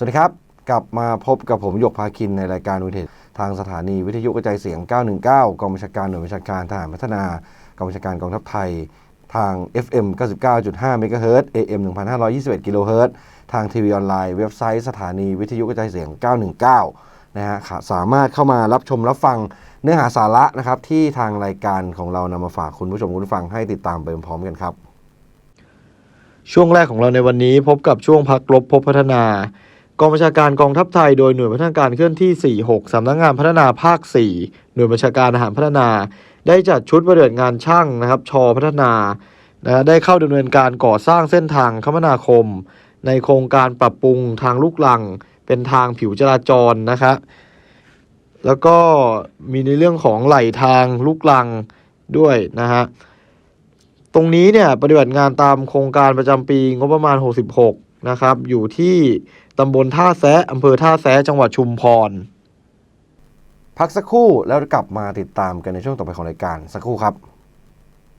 สวัสดีครับ กลับมาพบกับผมหยกพาคินในรายการวิทยทางสถานีวิทยุกระจายเสียง 919 กองบัญชาการหน่วยบัญชาการทหารพัฒนากองบัญชาการกองทัพไทย ทาง FM 99.5 MHz AM 1521กิโลเฮิรตทางทีวีออนไลน์เว็บไซต์สถานีวิทยุกระจายเสียง 919 นะฮะค่ะสามารถเข้ามารับชมรับฟังเนื้อหาสาระนะครับที่ทางรายการของเรานำมาฝากคุณผู้ชมคุณฟังให้ติดตามไปพร้อมกันครับ ช่วงแรกของเราในวันนี้พบกับช่วงพักลบพบพัฒนา กองบัญชาการกองทัพไทยโดยหน่วยพัฒนาการเคลื่อนที่ 46 สำนักงานพัฒนาภาค 4 หน่วยบัญชาการอาหารพัฒนา ได้จัดชุดปฏิบัติงานช่างนะครับ ชอพัฒนานะได้เข้าดำเนินการก่อสร้างเส้นทางคมนาคม ในโครงการปรับปรุงทางลูกลัง เป็นทางผิวจราจรนะครับแล้วก็มีในเรื่องของไหลทางลูกลังด้วยนะฮะตรงนี้เนี่ยปฏิบัติงานตามโครงการประจำปีงบประมาณ 66 นะครับ อยู่ที่ตำบลท่าแซะอำเภอท่าแซะจังหวัดชุมพร พักสักครู่แล้วกลับมาติดตามกันในช่วงต่อไปของรายการสักครู่ครับ